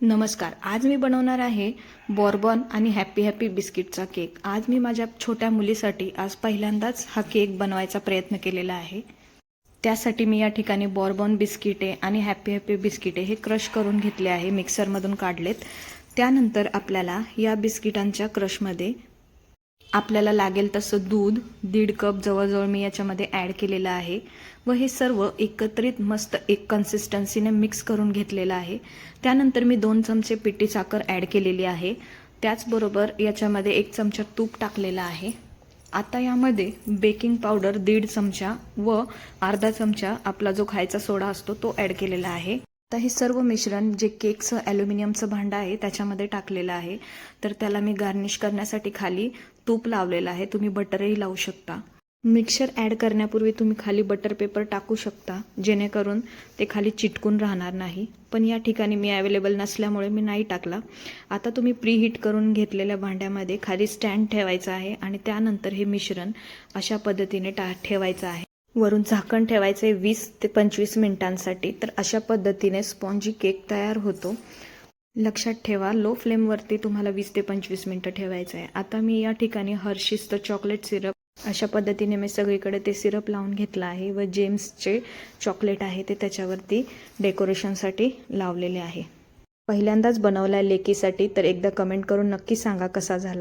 नमस्कार. आज मी बनवणार आहे बॉर्बॉन आणि हॅपी हॅपी बिस्किटचा केक. आज मी माझ्या छोट्या मुलीसाठी आज पहिल्यांदाच हा केक बनवायचा प्रयत्न केलेला आहे. त्यासाठी मी या ठिकाणी बॉर्बॉन बिस्किटे आणि हॅपी हॅपी बिस्किटे हे क्रश करून घेतले आहे मिक्सरमधून काढलेत. त्यानंतर आपल्याला या बिस्किटांच्या क्रशमध्ये आपल्याला लागेल तसं दूध दीड कप जवळजवळ मी याच्यामध्ये ॲड केलेलं आहे. व हे सर्व एकत्रित मस्त एक कन्सिस्टन्सीने मिक्स करून घेतलेलं आहे. त्यानंतर मी दोन चमचे पिठी साखर ॲड केलेली आहे. त्याचबरोबर याच्यामध्ये एक चमचा तूप टाकलेला आहे. आता यामध्ये बेकिंग पावडर दीड चमचा व अर्धा चमचा आपला जो खायचा सोडा असतो तो ॲड केलेला आहे. आता हे सर्व मिश्रण जे केकचं ॲल्युमिनियमचं भांडं आहे त्याच्यामध्ये टाकलेलं आहे. तर त्याला मी गार्निश करण्यासाठी खाली तूप लावलेलं आहे. तुम्ही बटरही लावू शकता. मिक्सर ॲड करण्यापूर्वी तुम्ही खाली बटर पेपर टाकू शकता जेणेकरून ते खाली चिटकून राहणार नाही. पण या ठिकाणी मी अवेलेबल नसल्यामुळे मी नाही टाकला. आता तुम्ही प्रीहीट करून घेतलेल्या भांड्यामध्ये खाली स्टँड ठेवायचं आहे आणि त्यानंतर हे मिश्रण अशा पद्धतीने टा ठेवायचं आहे. वरून झाकण ठेवायचं आहे वीस ते पंचवीस मिनिटांसाठी. तर अशा पद्धतीने स्पॉन्जी केक तयार होतो. लक्षात ठेवा लो फ्लेमवरती तुम्हाला वीस ते पंचवीस मिनटं ठेवायचं आहे आता मी या ठिकाणी हर्षिस्त चॉकलेट सिरप अशा पद्धतीने मी सगळीकडे ते सिरप लावून घेतलं आहे व जेम्सचे चॉकलेट आहे ते त्याच्यावरती डेकोरेशनसाठी लावलेले आहे. पहिल्यांदाच बनवला आहे लेकीसाठी तर एकदा कमेंट करून नक्की सांगा कसा झाला.